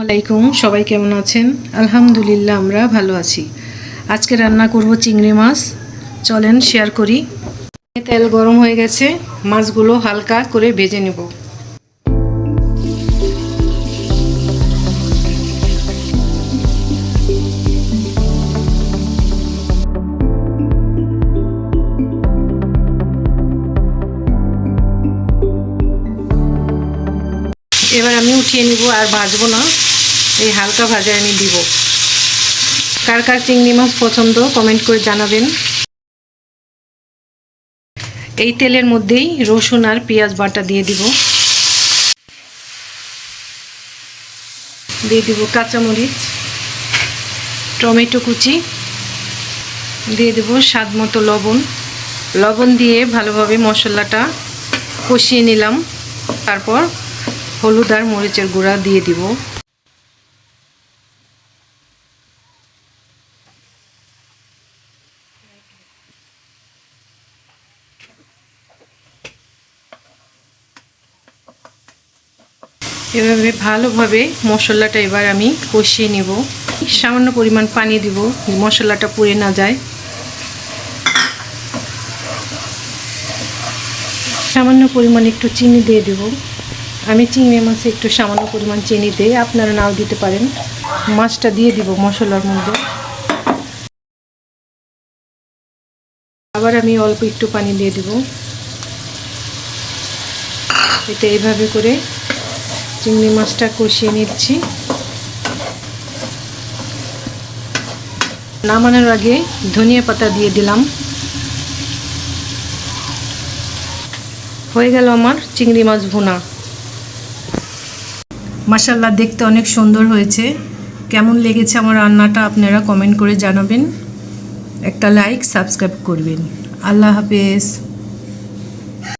আলাইকুম সবাই কেমন আছেন? আলহামদুলিল্লাহ, আমরা ভালো আছি। আজকে রান্না করব চিংড়ি মাছ। চলেন শেয়ার করি। তেল গরম হয়ে গেছে, মাছগুলো হালকা করে ভেজে নেব। এবার আমি উঠিয়ে নিব আর ভাজবো না। এই হালকা ভাজা আমি দিব। কার কার চিংড়ি মাছ পছন্দ কমেন্ট করে জানাবেন। এই তেলের মধ্যেই রসুন আর পেঁয়াজ বাটা দিয়ে দিব। দিয়ে দিব কাঁচামরিচ, টমেটো কুচি, দিয়ে দেব স্বাদ মতো লবণ। লবণ দিয়ে ভালোভাবে মশলাটা কষিয়ে নিলাম। তারপর হলুদ আর মরিচের গুঁড়া দিয়ে দিব। এভাবে ভালোভাবে মশলাটা এবার আমি কষিয়ে নিব। সামান্য পরিমাণ পানি দিব মশলাটা পুড়ে না যায়। সামান্য পরিমাণ একটু চিনি দিয়ে দেব। আমি চিংড়ি মাছে একটু সামান্য পরিমাণ চিনি দিই আপনারা নাও দিতে পারেন। মাছটা দিয়ে দিব মশলার মধ্যে। আবার আমি অল্প একটু পানি দিয়ে দেব। এটা এইভাবে করে চিংড়ি মাছটা কষিয়ে নিচ্ছি। নামানোর আগে ধনিয়া পাতা দিয়ে দিলাম। হয়ে গেল আমার চিংড়ি মাছ ভুনা। মাসাল্লাহ দেখতে অনেক সুন্দর হয়েছে। কেমন লেগেছে আমার রান্নাটা আপনারা কমেন্ট করে জানাবেন। একটা লাইক সাবস্ক্রাইব করবেন। আল্লাহ হাফেজ।